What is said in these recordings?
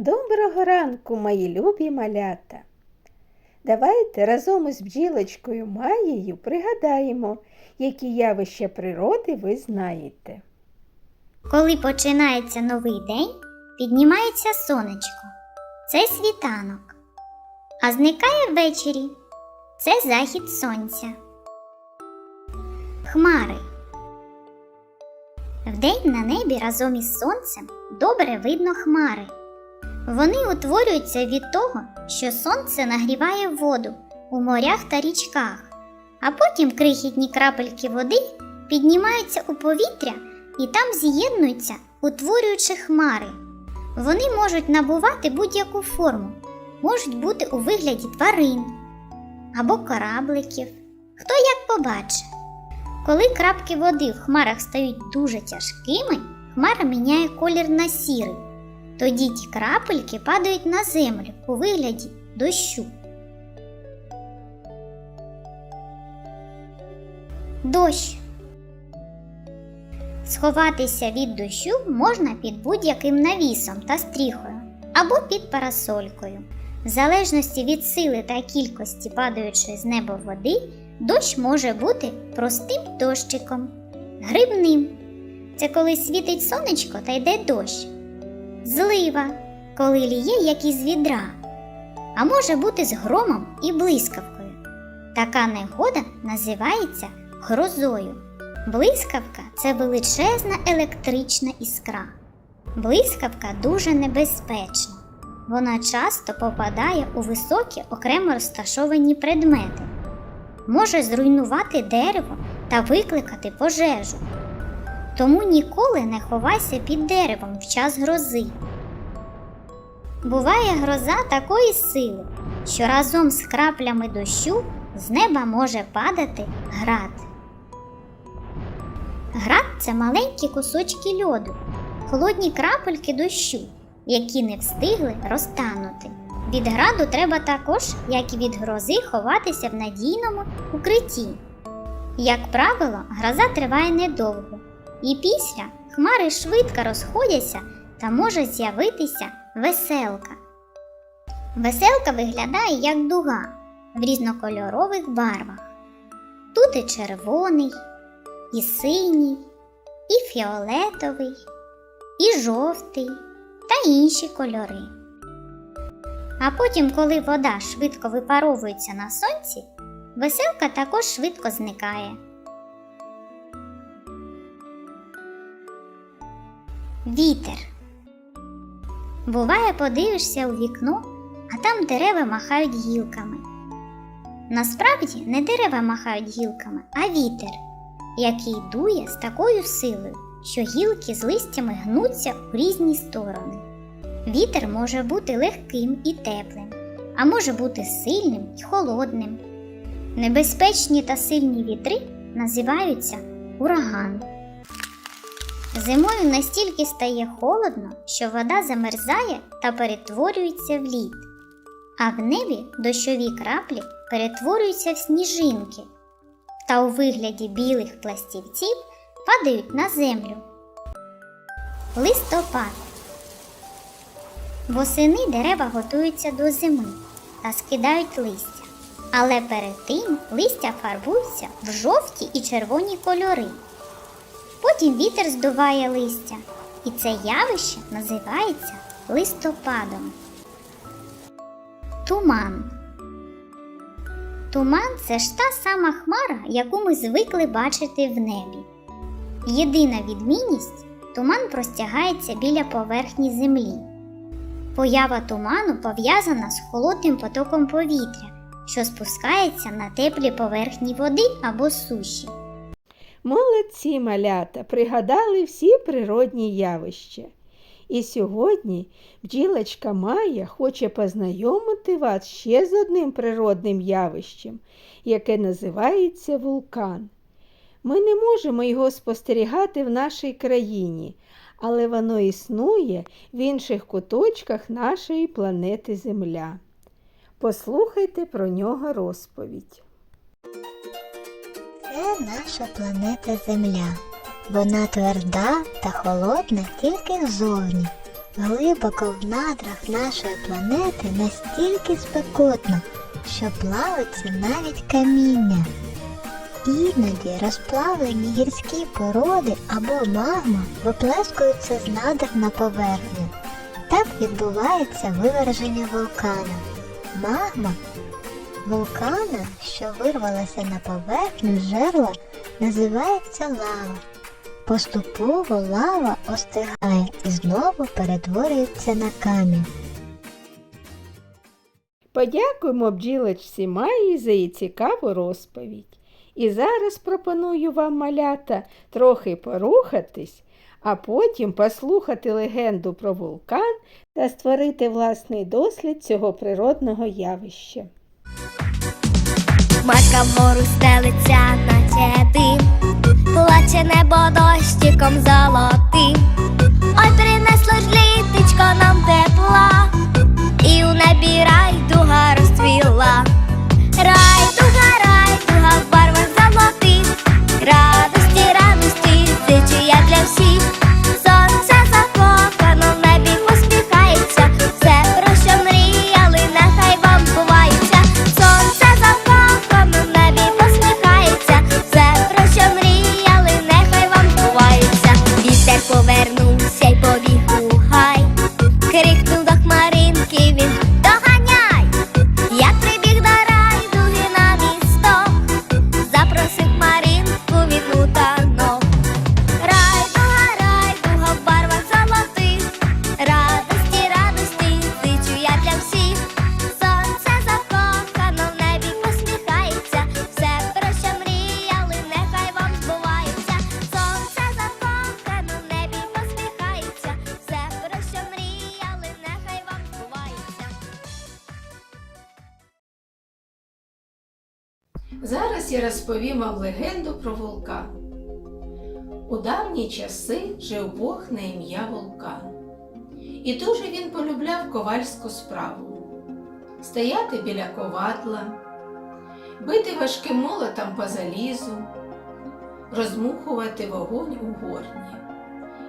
Доброго ранку, мої любі малята. Давайте разом із бджілочкою Маєю пригадаємо, які явища природи ви знаєте. Коли починається новий день, піднімається сонечко. Це світанок. А зникає ввечері. Це захід сонця. Хмари. Вдень на небі разом із сонцем добре видно хмари. Вони утворюються від того, що сонце нагріває воду у морях та річках, а потім крихітні крапельки води піднімаються у повітря і там з'єднуються, утворюючи хмари. Вони можуть набувати будь-яку форму, можуть бути у вигляді тварин або корабликів. Хто як побачить. Коли крапки води в хмарах стають дуже тяжкими, хмара міняє колір на сірий. Тоді ті крапельки падають на землю у вигляді дощу. Дощ. Сховатися від дощу можна під будь-яким навісом та стріхою або під парасолькою. В залежності від сили та кількості падаючої з неба води, дощ може бути простим дощиком, грибним. Це коли світить сонечко та йде дощ. Злива, коли ліє як із відра, а може бути з громом і блискавкою. Така негода називається грозою. Блискавка це величезна електрична іскра. Блискавка дуже небезпечна. Вона часто попадає у високі окремо розташовані предмети, може зруйнувати дерево та викликати пожежу. Тому ніколи не ховайся під деревом в час грози. Буває гроза такої сили, що разом з краплями дощу з неба може падати град. Град це маленькі кусочки льоду, холодні крапельки дощу, які не встигли розтанути. Від граду треба також, як і від грози, ховатися в надійному укритті. Як правило, гроза триває недовго, і після хмари швидко розходяться та може з'явитися веселка. Веселка виглядає як дуга в різнокольорових барвах. Тут і червоний, і синій, і фіолетовий, і жовтий та інші кольори. А потім, коли вода швидко випаровується на сонці, веселка також швидко зникає. Вітер. Буває, подивишся у вікно, а там дерева махають гілками. Насправді не дерева махають гілками, а вітер, який дує з такою силою, що гілки з листями гнуться у різні сторони. Вітер може бути легким і теплим, а може бути сильним і холодним. Небезпечні та сильні вітри називаються ураган. Зимою настільки стає холодно, що вода замерзає та перетворюється в лід, а в небі дощові краплі перетворюються в сніжинки та у вигляді білих пластівців падають на землю. Листопад. Восени дерева готуються до зими та скидають листя, але перед тим листя фарбуються в жовті і червоні кольори. Потім вітер здуває листя, і це явище називається листопадом. Туман. Туман це ж та сама хмара, яку ми звикли бачити в небі. Єдина відмінність туман простягається біля поверхні землі. Поява туману пов'язана з холодним потоком повітря, що спускається на теплі поверхні води або суші. Молодці малята пригадали всі природні явища. І сьогодні бджілочка Майя хоче познайомити вас ще з одним природним явищем, яке називається вулкан. Ми не можемо його спостерігати в нашій країні, але воно існує в інших куточках нашої планети Земля. Послухайте про нього розповідь. Це наша планета Земля. Вона тверда та холодна тільки ззовні. Глибоко в надрах нашої планети настільки спекотно, що плавиться навіть каміння. Іноді розплавлені гірські породи або магма виплескуються з надр на поверхню. Так відбувається виверження вулкана. Магма вулкана, що вирвалася на поверхню жерла, називається лава. Поступово лава остигає і знову перетворюється на камінь. Подякуємо бджілочці Майї за її цікаву розповідь. І зараз пропоную вам, малята, трохи порухатись, а потім послухати легенду про вулкан та створити власний дослід цього природного явища. Матка вгору стелиться, на чети, плаче небо дощиком золотим. Ой, принесло ж літечко нам тепла, розповім вам легенду про вулкан. У давні часи жив Бог на ім'я Вулкан. І дуже він полюбляв ковальську справу стояти біля ковадла, бити важким молотом по залізу, розмухувати вогонь у горні.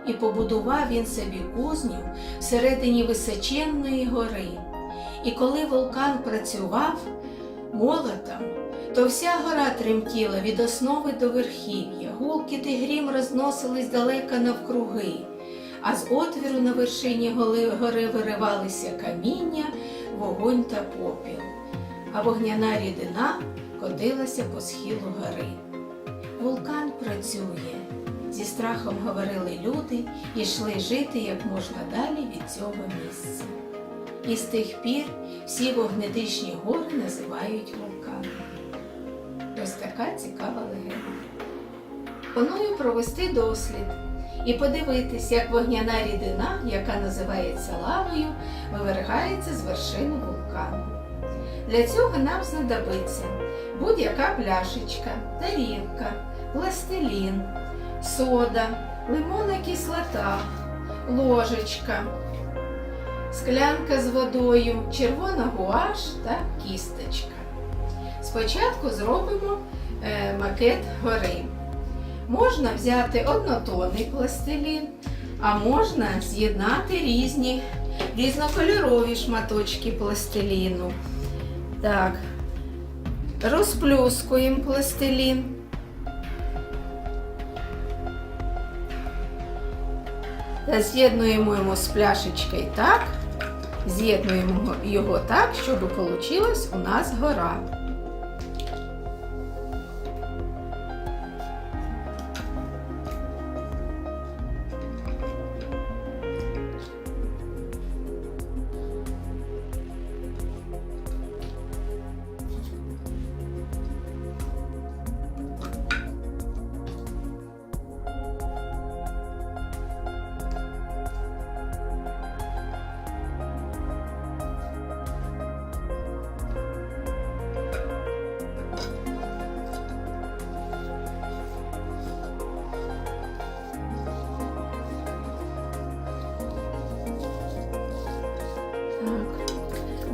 І побудував він собі кузню всередині височенної гори. І коли вулкан працював молотом, то вся гора тремтіла від основи до верхів'я, гулкіт і грім розносились далеко навкруги, а з отвіру на вершині гори виривалися каміння, вогонь та попіл, а вогняна рідина котилася по схилу гори. Вулкан працює. Зі страхом говорили люди і йшли жити як можна далі від цього місця. І з тих пір всі вогнедишні гори називають вулканом. Така цікава легенда. Пропоную провести дослід і подивитись, як вогняна рідина, яка називається лавою, вивергається з вершини вулкану. Для цього нам знадобиться будь-яка пляшечка, тарілка, пластилін, сода, лимонна кислота, ложечка, склянка з водою, червона гуаш та кісточка. Спочатку зробимо макет гори. Можна взяти однотонний пластилін, а можна з'єднати різні різнокольорові шматочки пластиліну. Так, розплюскуємо пластилін. Та з'єднуємо його з пляшечкою так, з'єднуємо його так, щоб вийшла у нас гора.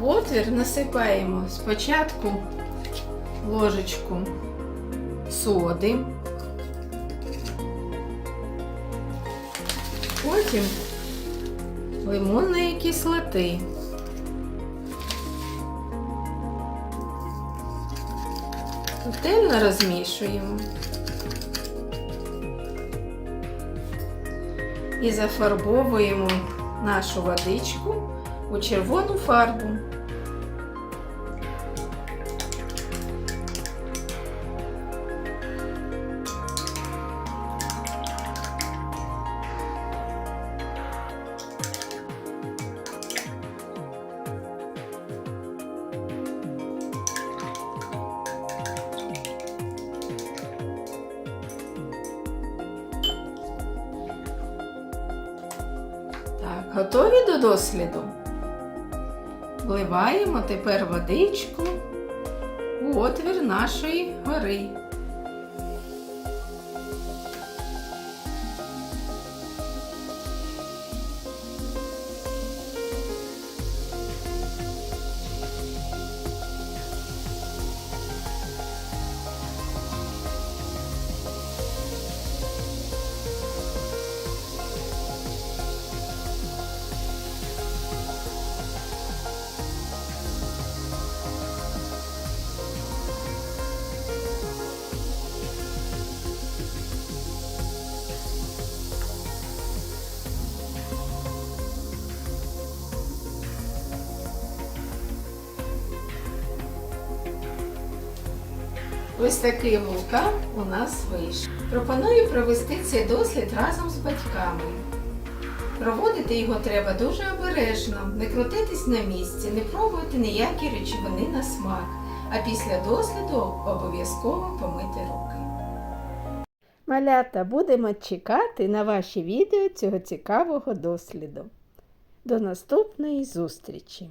Отвір насипаємо спочатку ложечку соди, потім лимонної кислоти. Ретельно розмішуємо. І зафарбовуємо нашу водичку у червону фарбу. Готові до досліду? Вливаємо тепер водичку у отвір нашої гори. Ось такий вулкан у нас вийшов. Пропоную провести цей дослід разом з батьками. Проводити його треба дуже обережно, не крутитись на місці, не пробувати ніякі речовини на смак, а після досліду обов'язково помити руки. Малята, будемо чекати на ваші відео цього цікавого досліду. До наступної зустрічі!